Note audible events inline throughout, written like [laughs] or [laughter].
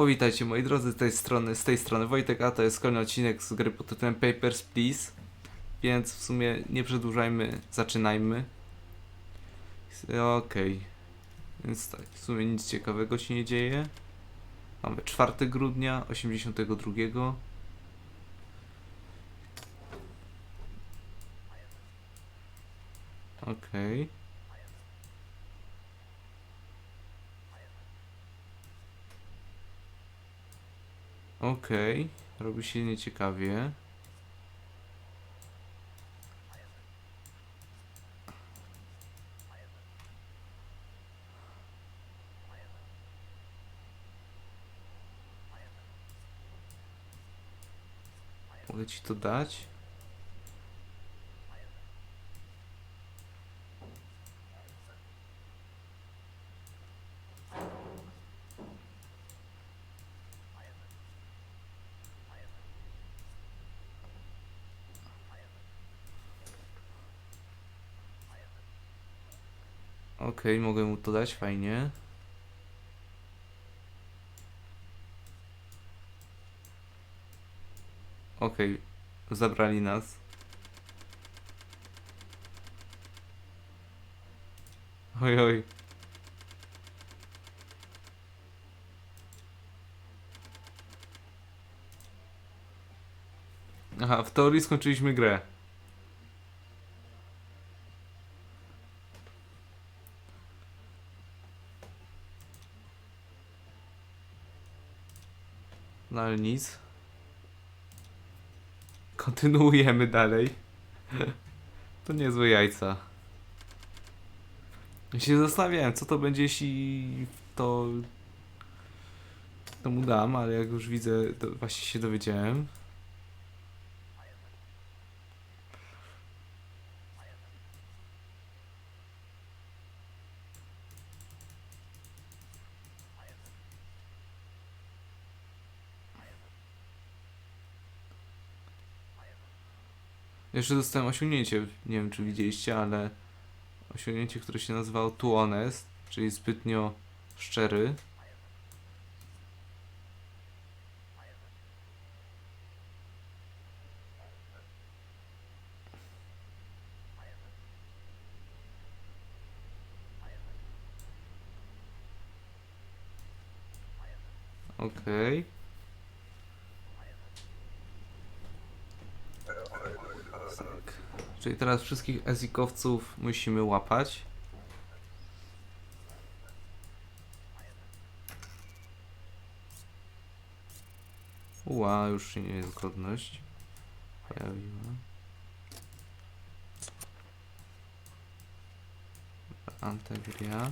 Powitajcie moi drodzy z tej strony, z tej strony Wojtek, a to jest kolejny odcinek z gry pod tytułem Papers, Please. Więc w sumie nie przedłużajmy, zaczynajmy. Okej. Więc tak, w sumie nic ciekawego się nie dzieje. Mamy 4 grudnia 82. Okej. Okej, robi się nieciekawie. Mogę ci to dać? Okej, mogę mu to dać, fajnie. Okej, zabrali nas. Oj, oj. Aha, w teorii skończyliśmy grę. No ale nic. Kontynuujemy dalej. [laughs] To niezłe jajca. Ja się zastanawiałem, co to będzie, jeśli to... To mu dam, ale jak już widzę, to właśnie się dowiedziałem. Jeszcze dostałem osiągnięcie, nie wiem czy widzieliście, ale osiągnięcie, które się nazywało Too Honest, czyli zbytnio szczery. Okej. Tak. Czyli teraz wszystkich ezikowców musimy łapać. Ła, już się niezgodność pojawiła. Antegria.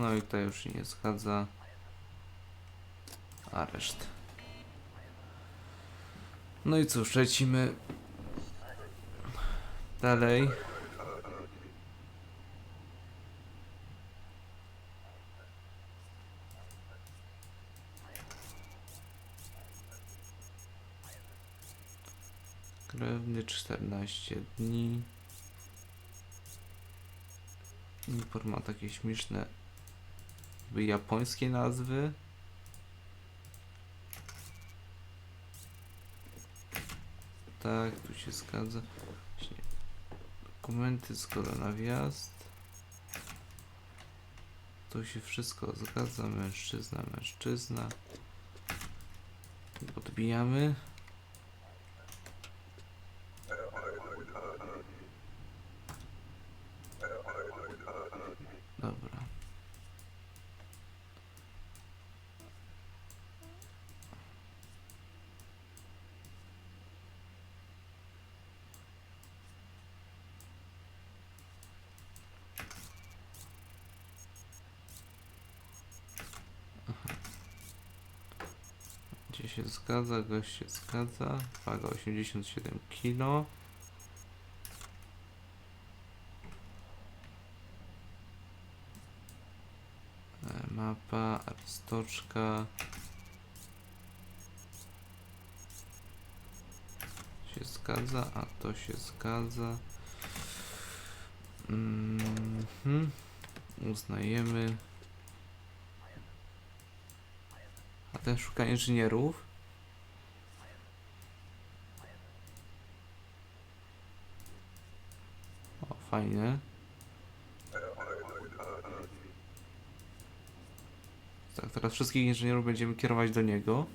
No i to już nie zgadza. Areszt. No i cóż, lecimy dalej. Krewny 14 dni. Ma takie śmieszne jakby japońskie nazwy. Tak, tu się zgadza. Właśnie. Dokumenty, zgoda na. Tu się wszystko zgadza. Mężczyzna, mężczyzna. Podbijamy. Gdzie się zgadza, gość się zgadza. Waga 87 kg. E, Mapa, stoczka. się zgadza, a to się zgadza. Mhm. Uznajemy. A ten szuka inżynierów. O, fajnie. Tak, teraz wszystkich inżynierów będziemy kierować do niego.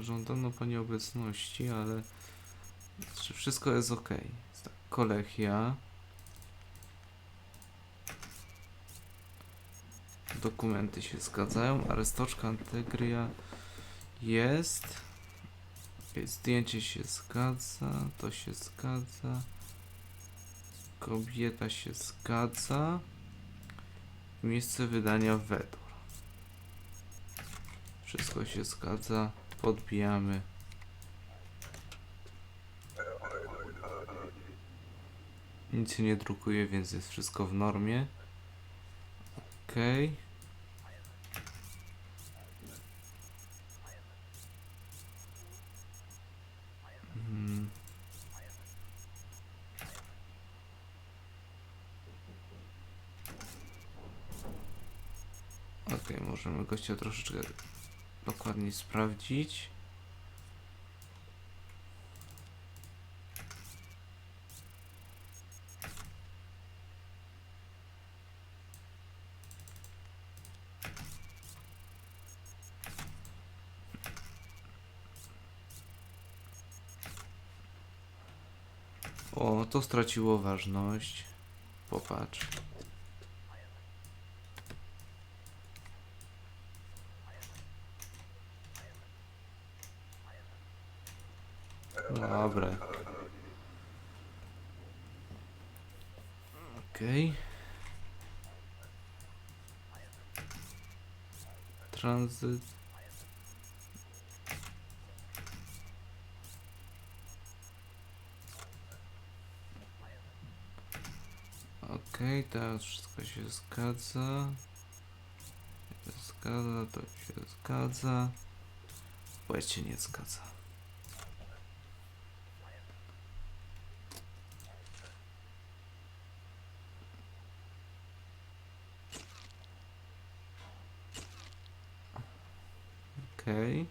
Żądano pani obecności, ale wszystko jest ok? Tak, kolechia. Dokumenty się zgadzają, arestoczka Antegria jest. Zdjęcie się zgadza, to się zgadza. Kobieta się zgadza. Miejsce wydania Wedor. Wszystko się zgadza. Podbijamy. Nic się nie drukuje, więc jest wszystko w normie. Okej. Mm. Gościa troszeczkę dokładniej sprawdzić. O, to straciło ważność. Popatrz. Dobra. Okej. Tranzyt. Okej, teraz wszystko się zgadza. Się zgadza, to się zgadza. Płeć się nie zgadza. Okej.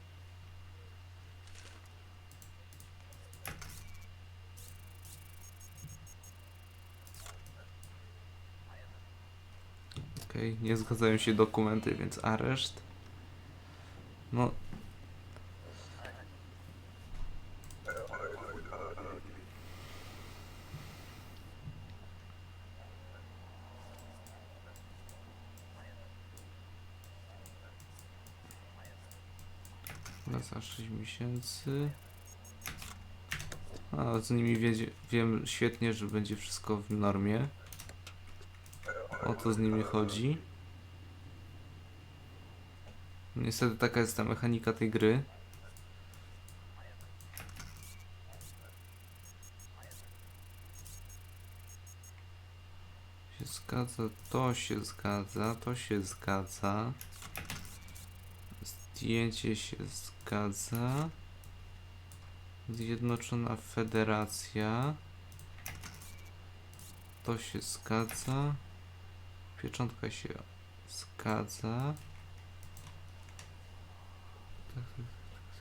Okej, nie zgadzają się dokumenty, więc areszt. No. Na za 6 miesięcy. A z nimi wiem świetnie, że będzie wszystko w normie. O to z nimi chodzi. Niestety taka jest ta mechanika tej gry. Się zgadza, to się zgadza, to się zgadza. Zdjęcie się zgadza. Zjednoczona Federacja. To się zgadza. Pieczątka się zgadza. Tak,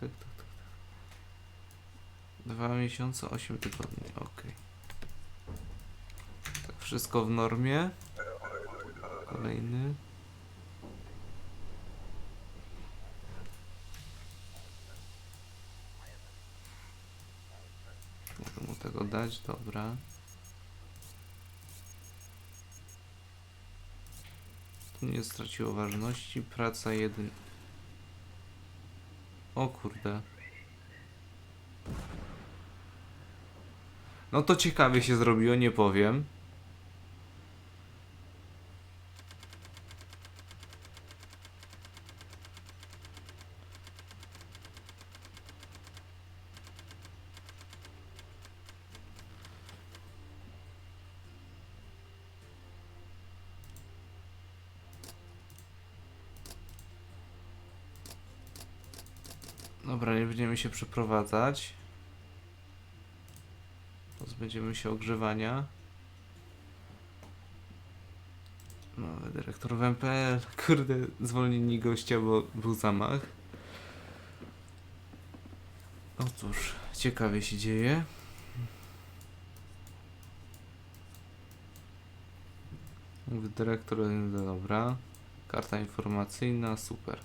tak, tak. Dwa miesiące, osiem tygodni, ok. Tak, wszystko w normie. Kolejny. Mogę mu dobra. To nie straciło ważności. Praca jeden. O kurde. No to ciekawie się zrobiło, nie powiem. Będziemy się przeprowadzać. Pozbędziemy się ogrzewania. Nowy dyrektor w MPL. Kurde, zwolnieni gościa, bo był zamach. No cóż, ciekawie się dzieje. Dyrektor, no dobra. Karta informacyjna, super.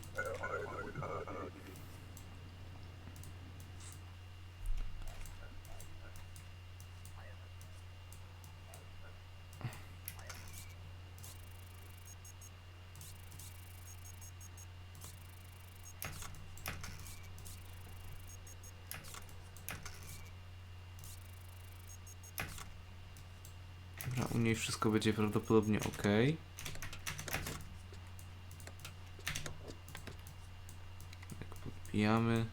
Dobra, u niej wszystko będzie prawdopodobnie ok. Jak podbijamy.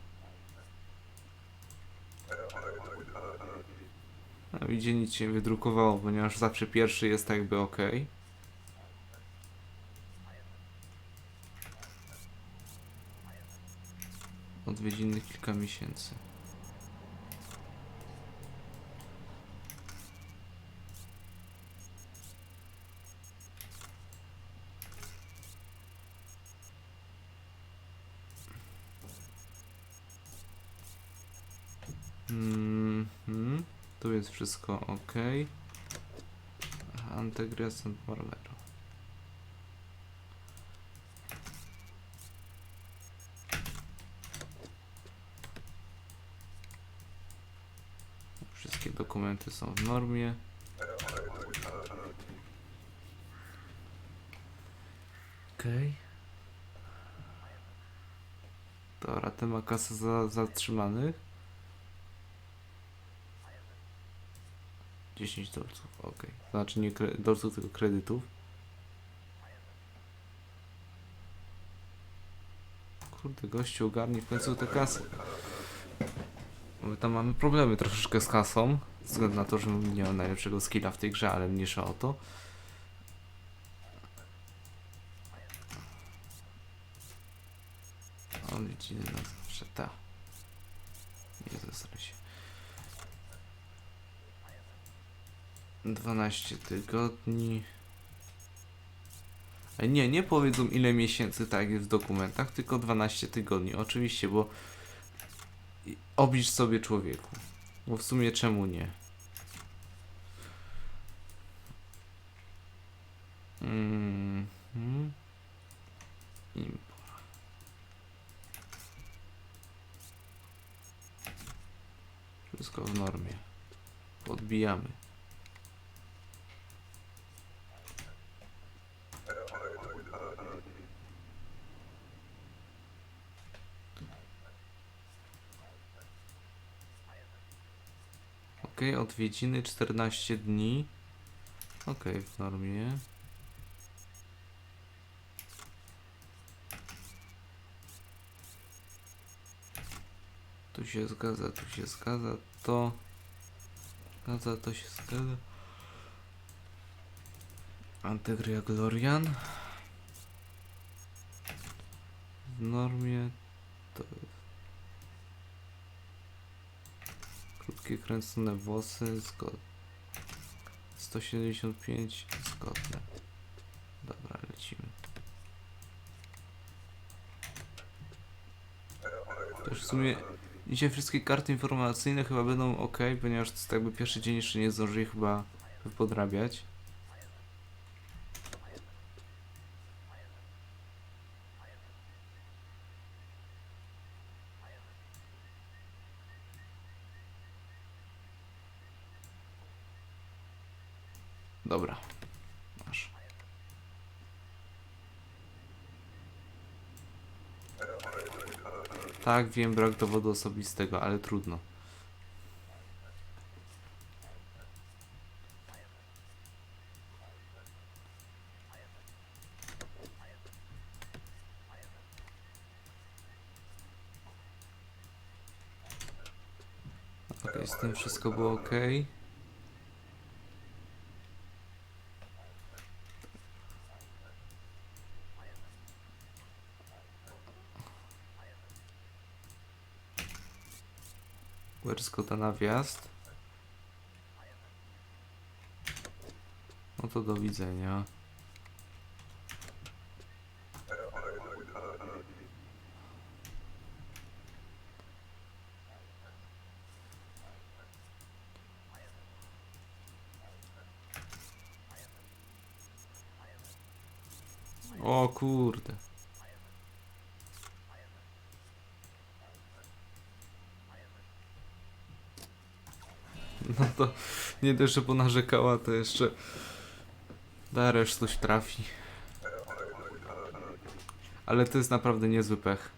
A widzicie, nic się wydrukowało, ponieważ zawsze pierwszy jest tak jakby ok. Odwiedziny kilka miesięcy. Mhm. Tu jest wszystko ok. Antegrias and Marmero. Wszystkie dokumenty są w normie. Okej. Dobra, ten ma kasę za zatrzymanych. 10 dolców, ok. Znaczy nie dolców, tylko kredytów. Kurde, gościu ogarnij w końcu tę kasę. My tam mamy problemy troszeczkę z kasą. Ze względu na to, że nie mam najlepszego skilla w tej grze, ale mniejsza o to. Odwiedziny na zawsze, ta. Nie zesraj się. 12 tygodni. Nie, nie powiedzą ile miesięcy tak jest w dokumentach, tylko 12 tygodni. Oczywiście, bo oblicz sobie człowieku. Bo w sumie czemu nie? Mhm. Import. Wszystko w normie. Podbijamy. Ok, odwiedziny 14 dni. Ok, w normie. Tu się zgadza, tu się zgadza, to. Zgadza, to się zgadza. Antegria Glorian. W normie to jest. Krótkie kręcone włosy, zgodne. 175 zgodne. Dobra, lecimy. Też w sumie dzisiaj wszystkie karty informacyjne chyba będą ok, ponieważ to jest jakby pierwszy dzień jeszcze nie zdążyli chyba podrabiać. Dobra. Masz. Tak, wiem, brak dowodu osobistego, ale trudno. Okej, z tym wszystko było ok. Werscota na wjazd. No to do widzenia. O kurde. No to nie dość, że ponarzekała, to jeszcze Daresz coś trafi. Ale to jest naprawdę niezły pech.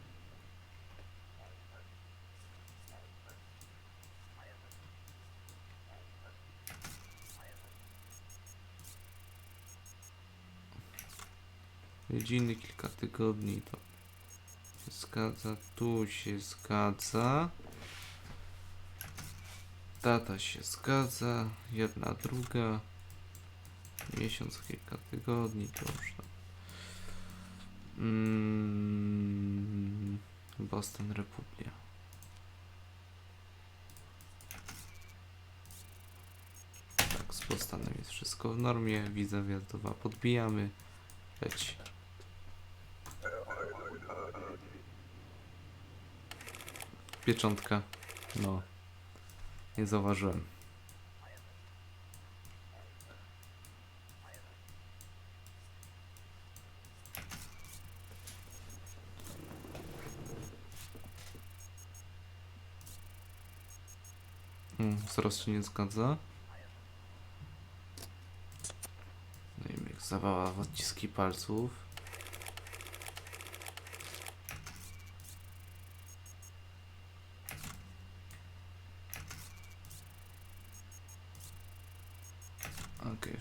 Godziny, kilka tygodni to się zgadza, tu się zgadza. Data się zgadza, jedna, druga. Miesiąc, kilka tygodni, to już. Mm, Boston Republia. Tak, z Bostonem jest wszystko w normie. Wiza wjazdowa podbijamy. Leci. Pieczątka. No. Nie zauważyłem. Hmm, wzrost się nie zgadza. No i jak zawała w odciski palców. Okej,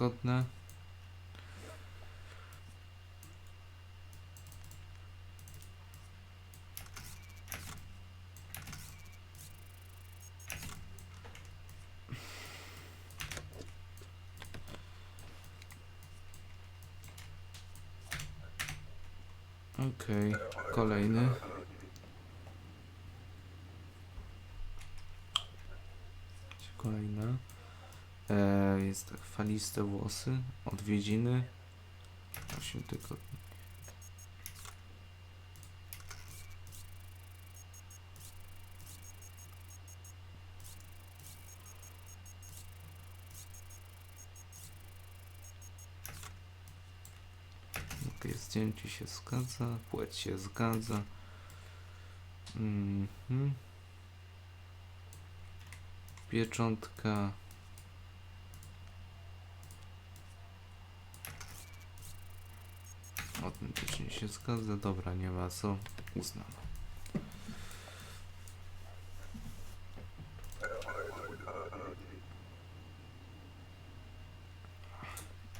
wszystko zgodne. Okej, kolejny. Tak, faliste włosy, odwiedziny. 8 tygodni. Okej, zdjęcie się zgadza, płeć się zgadza. Mhm. Pieczątka. Autentycznie się zgadza. Dobra, nie ma co. Uznano.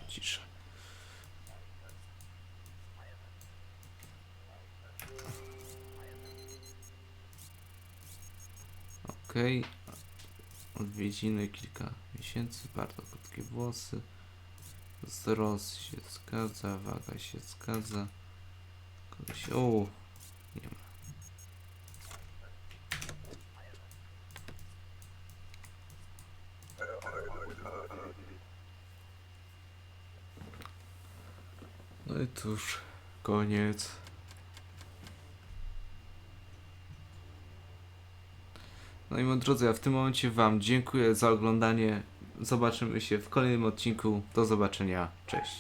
Cisza. Okej. Odwiedziny kilka miesięcy, bardzo krótkie włosy. Wzrost się zgadza, waga się zgadza. Kogo się. O! Nie ma. No i cóż, koniec. No i moi drodzy, ja w tym momencie Wam dziękuję za oglądanie. Zobaczymy się w kolejnym odcinku. Do zobaczenia. Cześć.